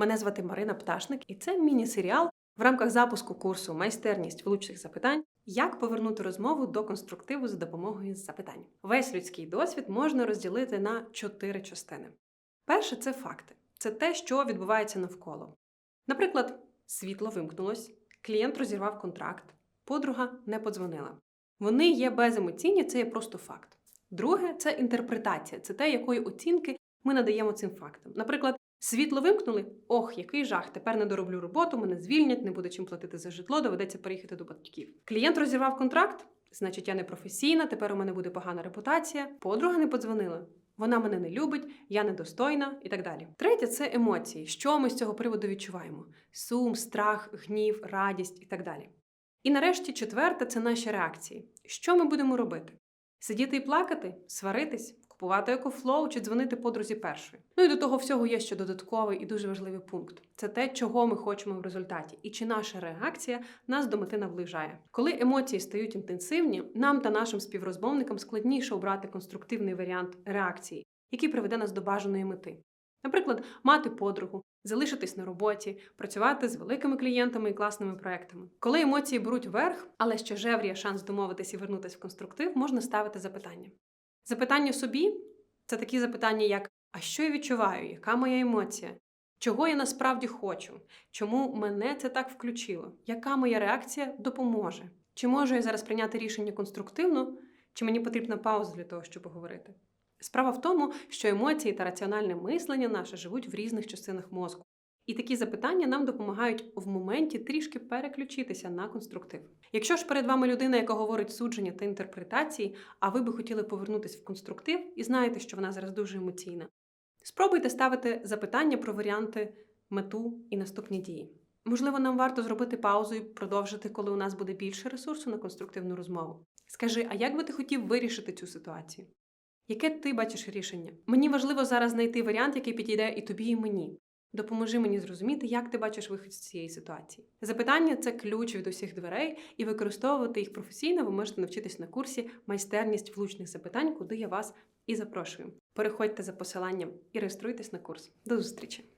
Мене звати Марина Пташник, і це міні-серіал в рамках запуску курсу Майстерність влучних запитань. Як повернути розмову до конструктиву за допомогою запитань? Весь людський досвід можна розділити на чотири частини. Перше це факти, це те, що відбувається навколо. Наприклад, світло вимкнулось, клієнт розірвав контракт, подруга не подзвонила. Вони є беземоційні, це є просто факт. Друге це інтерпретація, це те, якої оцінки ми надаємо цим фактам. Наприклад, світло вимкнули, ох, який жах, тепер не дороблю роботу, мене звільнять, не буде чим платити за житло, доведеться переїхати до батьків. Клієнт розірвав контракт, значить, я не професійна, тепер у мене буде погана репутація. Подруга не подзвонила. Вона мене не любить, я недостойна і так далі. Третє це емоції. Що ми з цього приводу відчуваємо: сум, страх, гнів, радість і так далі. І нарешті четверте це наші реакції. Що ми будемо робити? Сидіти і плакати, сваритись, купувати екофлоу чи дзвонити подрузі першої. Ну і до того всього є ще додатковий і дуже важливий пункт: це те, чого ми хочемо в результаті, і чи наша реакція нас до мети наближає. Коли емоції стають інтенсивні, нам та нашим співрозмовникам складніше обрати конструктивний варіант реакції, який приведе нас до бажаної мети. Наприклад, мати подругу, залишитись на роботі, працювати з великими клієнтами і класними проектами. Коли емоції беруть верх, але ще жевріє шанс домовитись і вернутися в конструктив, можна ставити запитання. Запитання собі це такі запитання, як а що я відчуваю, яка моя емоція? Чого я насправді хочу? Чому мене це так включило? Яка моя реакція допоможе? Чи можу я зараз прийняти рішення конструктивно, чи мені потрібна пауза для того, щоб поговорити? Справа в тому, що емоції та раціональне мислення наше живуть в різних частинах мозку. І такі запитання нам допомагають в моменті трішки переключитися на конструктив. Якщо ж перед вами людина, яка говорить судження та інтерпретації, а ви би хотіли повернутися в конструктив і знаєте, що вона зараз дуже емоційна, спробуйте ставити запитання про варіанти, мету і наступні дії. Можливо, нам варто зробити паузу і продовжити, коли у нас буде більше ресурсу на конструктивну розмову. Скажи, а як би ти хотів вирішити цю ситуацію? Яке ти бачиш рішення? Мені важливо зараз знайти варіант, який підійде і тобі, і мені. Допоможи мені зрозуміти, як ти бачиш вихід з цієї ситуації. Запитання це ключ від усіх дверей, і використовувати їх професійно ви можете навчитись на курсі майстерність влучних запитань, куди я вас і запрошую. Переходьте за посиланням і реєструйтесь на курс. До зустрічі!